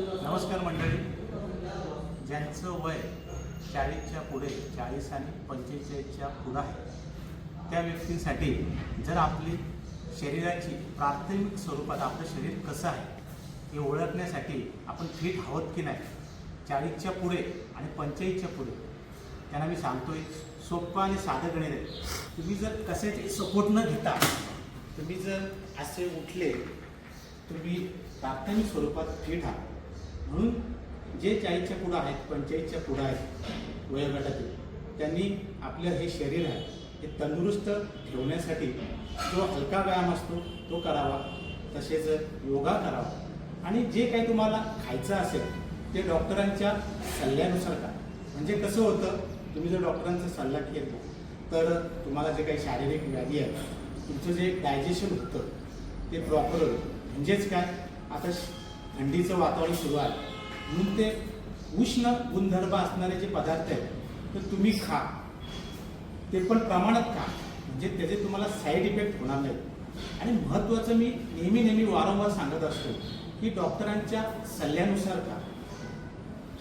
नमस्कार मंडळी. ज्यांचं वय चाळीसच्या पुढे चाळीस आणि पंचेचाळीसच्या पुढं आहे त्या व्यक्तींसाठी जर आपली शरीराची प्राथमिक स्वरूपात आपलं शरीर कसं आहे हे ओळखण्यासाठी आपण फिट आहोत की नाही चाळीसच्या पुढे आणि पंचेचाळीसच्या पुढे त्यांना मी सांगतोय सोपं आणि साधं गणित आहे. तुम्ही जर कशाचे सपोर्ट न घेता तुम्ही जर असे उठले तुम्ही प्राथमिक स्वरूपात फिट आहात. म्हणून जे चाळीसच्या पुढं आहेत पंचायतच्या पुढं आहेत वयोगटातील त्यांनी आपलं हे शरीर आहे हे तंदुरुस्त ठेवण्यासाठी जो हलका व्यायाम असतो तो करावा. तसेच योगा करावा. आणि जे काही तुम्हाला खायचं असेल ते डॉक्टरांच्या सल्ल्यानुसार का म्हणजे कसं होतं तुम्ही जर डॉक्टरांचा सल्ला घेतला तर तुम्हाला जे काही शारीरिक व्याधी आहे तुमचं जे डायजेशन होतं ते प्रॉपर होतं म्हणजेच काय? आता श- थंडीचं वातावरण सुरू आहे. म्हणून ते उष्ण गुणधर्म असणारे जे पदार्थ आहेत ते तुम्ही खा. ते पण प्रमाणात खा. म्हणजे त्याचे तुम्हाला साईड इफेक्ट होणार नाही आणि महत्त्वाचं मी नेहमी नेहमी वारंवार सांगत असतो की डॉक्टरांच्या सल्ल्यानुसार खा.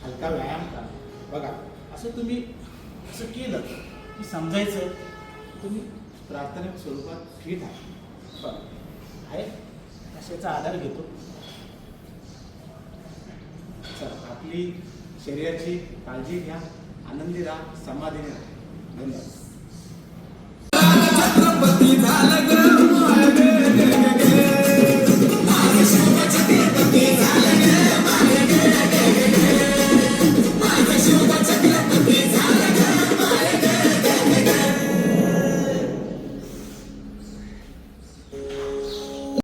हलका व्यायाम करा बघा असं तुम्ही असं केलं की समजायचं तुम्ही प्राथमिक स्वरूपात फिट आहे बरं. आहे. कशाचा आधार घेतो? आपली शरीराची काळजी घ्या आनंदी राहा समाधानी राहा. धन्यवाद.